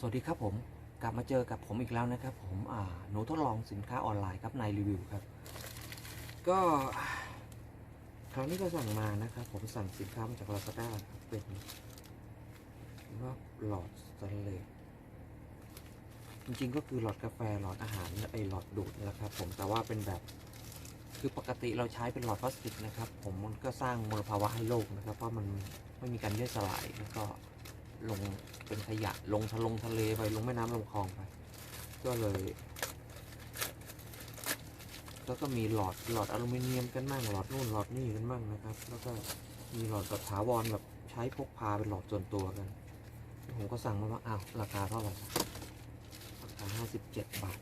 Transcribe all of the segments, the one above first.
สวัสดีครับผมกลับมาเจอกับผมอีกแล้วนะครับ ผมอ่าหนูทดลองสินค้าออนไลน์ครับในรีวิวครับ ก็คราวนี้ก็สั่งมานะครับ ผมสั่งสินค้ามาจากลาซาด้าครับเป็นว่าหลอดสแตนเลสจริงๆก็คือหลอดกาแฟหลอดอาหารไอหลอดดูดนี่แหละครับ ผมแต่ว่าเป็นแบบคือปกติเราใช้เป็นหลอดพลาสติกนะครับ ผมมันก็สร้างมลภาวะให้โลกนะครับ เพราะมันไม่มีการย่อยสลายแล้วก็ ลงเป็นขยะลงทะลงทะเลไปลงแม่น้ำลงคลองไป ก็เลย แล้วก็มีหลอดหลอดอลูมิเนียมกันมั่งหลอดนู่นหลอดนี่กันมั่งนะครับ แล้วก็มีหลอดแบบถาวรแบบใช้พกพาเป็นหลอดส่วนตัวกัน ผมก็สั่งมาว่าอ้าวราคาเท่าไหร่ราคาห้าสิบเจ็ดบาท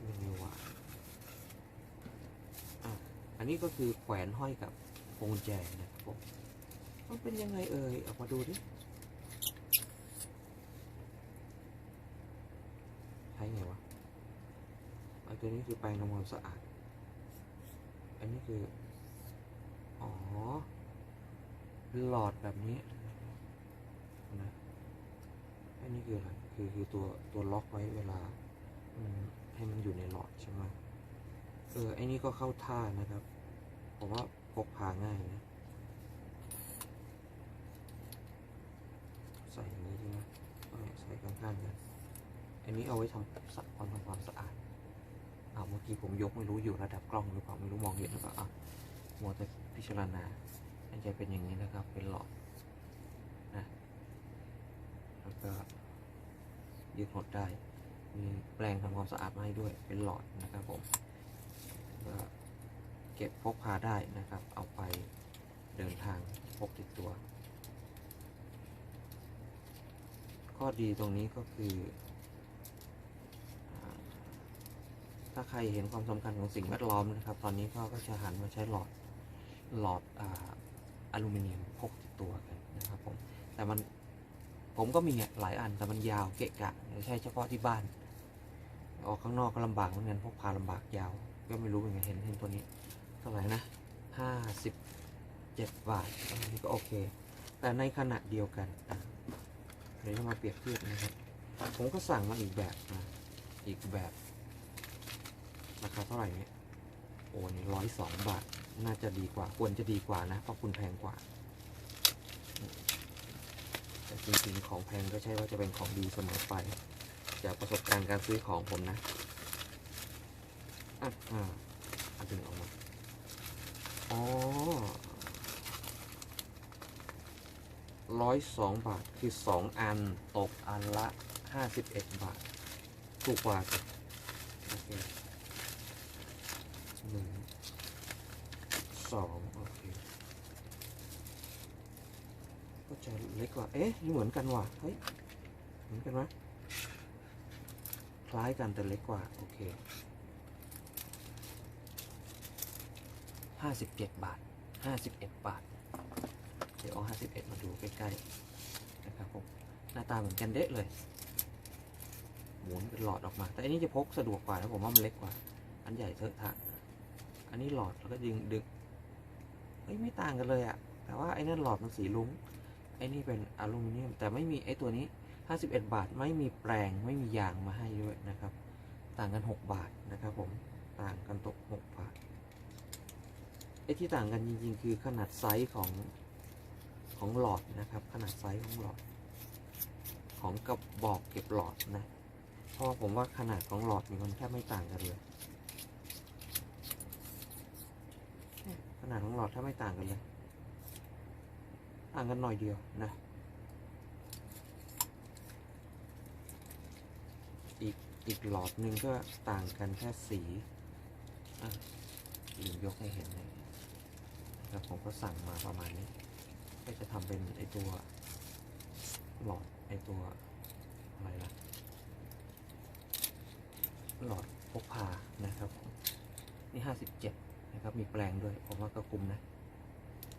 ไม่มีว่าอะอันนี้ก็คือแขวนห้อยกับพวงกุญแจนะครับผม มันเป็นยังไงเอ่ย ออกมาดูดิใช้ไงวะไอ้ตัวนี้คือแปรงทำความสะอาด อันนี้คือ อ๋อ หลอดแบบนี้นะอันนี้คืออะไร คือคือตัวตัวล็อกไว้เวลา มันให้มันอยู่ในหลอดใช่ไหมเออไอ้นี่ก็เข้าท่านะครับ ผมว่าพกพาง่ายนะ ใส่อย่างนี้ใช่ไหม เอาเนี่ยใส่ข้างๆกันอันนี้เอาไว้ทำสัความทำความสะอาดอ่าเมื่อกี้ผมยกไม่รู้อยู่ระดับกล้องหรือเปล่าไม่รู้มองเห็นหรือเปล่าอะมัวแต่พิจารณาอันจะเป็นอย่างนี้นะครับ เป็นหลอดนะแล้วก็ยืดหดได้ มีแปรงทำความสะอาดมาให้ด้วย เป็นหลอดนะครับผมก็เก็บพกพาได้นะครับ เอาไปเดินทางพกติดตัว ข้อดีตรงนี้ก็คือ ถ้าใครเห็นความสำคัญของสิ่งแวดล้อมนะครับ ตอนนี้ก็ก็จะหันมาใช้หลอดหลอดออลูมิเนียมพกติดตัวกันนะครับผมแต่มันผมก็มีหลายอันแต่มันยาวเกะกะไม่ใช่เฉพาะที่บ้าน ออกข้างนอกก็ลำบากเหมือนกันพกพาลำบากยาว ก็ไม่รู้เหมือนกันเห็นเห็นตัวนี้เท่าไหร่นะห้าสิบเจ็ดบาทอันนี้ก็โอเค แต่ในขณะเดียวกันอะ ดี๋ยวมาเปรียบเทียบนะครับ ผมก็สั่งมาอีกแบบนะอีกแบบราคาเท่าไหร่เนี่ยโอ้นี่ร้อยสองบาท น่าจะดีกว่า ควรจะดีกว่านะ เพราะคุณแพงกว่า แต่จริงๆ ของแพงก็ใช่ว่าจะเป็นของดีเสมอไป จากประสบการณ์การซื้อของผมนะอะอ่าเอาดึงออกมา อ๋อ ร้อยสองบาทคือสองอันตกอันละห้าสิบเอ็ดบาท ถูกกว่าโอเคหนึ่งสองโอเคก็จะเล็กกว่า เอ๊ะเหมือนกันว่ะเฮ้ยเหมือนกันไหมคล้ายกันแต่เล็กกว่า โอเคห้าสิบเจ็ดบาทห้าสิบเอ็ดบาท เดี๋ยวเอา 51 มาดูใกล้ๆนะครับผมหน้าตาเหมือนกันเดะเลย หมุนเป็นหลอดออกมา แต่อันนี้จะพกสะดวกกว่านะผมว่ามันเล็กกว่า อันใหญ่เถอะทะ อันนี้หลอดแล้วก็ดึงดึงเฮ้ยไม่ต่างกันเลยอะแต่ว่าไอ้นั่นหลอดมันสีลุ้งไอ้นี่เป็นอลูมิเนียม แต่ไม่มีไอ้ตัวนี้ 51 บาทไม่มีแปลงไม่มียางมาให้ด้วยนะครับ ต่างกัน 6 บาทนะครับผมต่างกันตก 6 บาทไอ้ที่ต่างกันจริงๆ คือขนาดไซส์ของ ของหลอดนะครับ ขนาดไซส์ของหลอด ของกระบอกเก็บหลอดนะ เพราะผมว่าขนาดของหลอดนี่มันแทบไม่ต่างกันเลยเนี่ยขนาดของหลอดแทบไม่ต่างกันเลย ต่างกันหน่อยเดียวนะ อีกอีกหลอดหนึ่งก็ต่างกันแค่สีอะลืมยกให้เห็นเลยแล้วผมก็สั่งมาประมาณนี้ ก็จะทำเป็นไอตัวหลอดไอตัวอะไรล่ะหลอดพกพานะครับนี่ห้าสิบเจ็ดนะครับมีแปลงด้วยผมว่าก็คุ้มนะ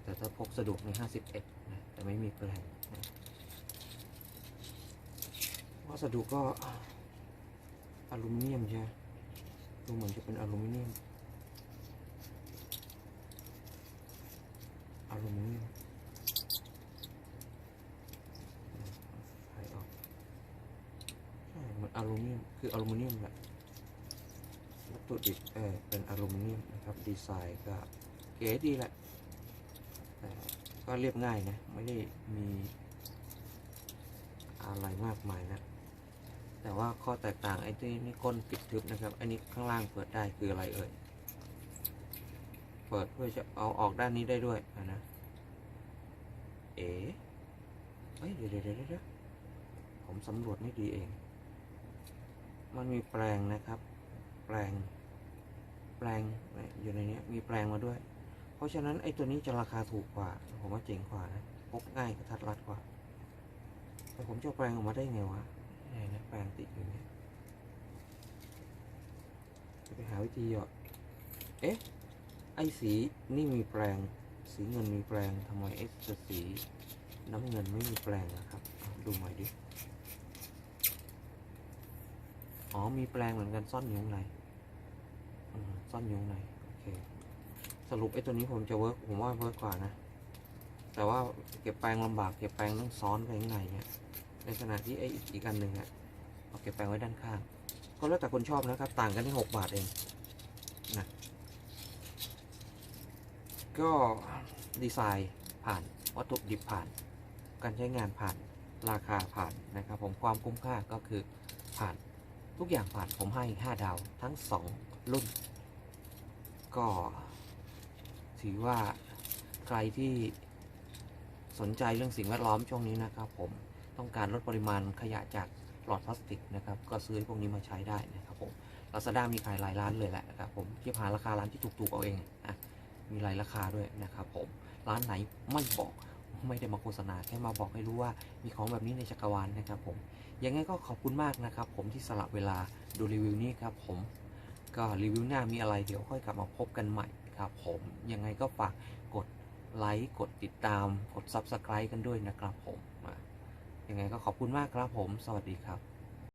แต่ถ้าพกสะดวกในห้าสิบเอ็ดนะแต่ไม่มีแปลงนะวัสดุก็อลูมิเนียมใช่ดูเหมือนจะเป็นอลูมิเนียมอลูมิเนียม ไฟออก อลูมิเนียมคืออลูมิเนียมแหละวัตถุดิบเออเป็นอลูมิเนียมนะครับดีไซน์ก็เก๋ดีแหละแต่ก็เรียบง่ายนะ ไม่ได้มีอะไรมากมายนะ แต่ว่าข้อแตกต่างไอ้ที่นี่ก้นปิดทึบนะครับ อันนี้ข้างล่างเปิดได้คืออะไรเอ่ย เปิดเพื่อจะเอาออกด้านนี้ได้ด้วยะนะ เอ๋เอ้ยเดี๋ยวเดี๋ยวเดี๋ยวเดี๋ยวผมสำรวจไม่ดีเอง มันมีแปลงนะครับ แปลง แปลงอยู่ในนี้มีแปลงมาด้วย เพราะฉะนั้นไอ้ตัวนี้จะราคาถูกกว่า ผมว่าเจ๋งกว่านะพกง่ายกระทัดรัดกว่า แต่ผมจะแปลงออกมาได้ไงวะไหนนะแปลงติดอยู่เนี่ยจะไปหาวิธีหยอดเอ๊ะ ไอ้สีนี่มีแปลง สีเงินมีแปลงทำไมไอ้จะสีน้ำเงินไม่มีแปลงนะครับ ดูใหม่ดิ อ๋อ มีแปลงเหมือนกันซ่อนอยู่ข้างในซ่อนอยู่ข้างในโอเค สรุปไอ้ตัวนี้ผมจะเวิร์กผมว่าเวิร์กกว่านะ แต่ว่าเก็บแปลงลำบากเก็บแปลงต้องซ้อนไปข้างในเนี่ย ในขณะที่ไอ้อีกอีกอันหนึ่งอะเอาเก็บแปลงไว้ด้านข้าง ก็แล้วแต่คนชอบนะครับ ต่างกันที่หกบาทเองนะก็ดีไซน์ผ่านวัตถุดิบผ่าน การใช้งานผ่านราคาผ่านนะครับ ผมความคุ้มค่าก็คือผ่าน ทุกอย่างผ่านผมให้ 5 ดาวทั้ง 2 รุ่น ก็ถือว่าใครที่สนใจเรื่องสิ่งแวดล้อมช่วงนี้นะครับผมต้องการลดปริมาณขยะจากหลอดพลาสติกนะครับ ก็ซื้อพวกนี้มาใช้ได้นะครับผมลาซาด้ามีขายหลายร้านเลยแหละนะครับผมเทียบหาราคาร้านที่ถูกๆเอาเองอะมีหลายราคาด้วยนะครับผมร้านไหนไม่บอก ไม่ได้มาโฆษณาแค่มาบอกให้รู้ว่ามีของแบบนี้ในจักรวาลนะครับผมยังไงก็ขอบคุณมากนะครับ ผมที่สละเวลาดูรีวิวนี้ครับผมก็รีวิวหน้ามีอะไรเดี๋ยวค่อยกลับมาพบกันใหม่ครับผมยังไงก็ฝากกดไลค์กดติดตามกด Subscribe กันด้วยนะครับผมยังไงก็ขอบคุณมากครับผม สวัสดีครับ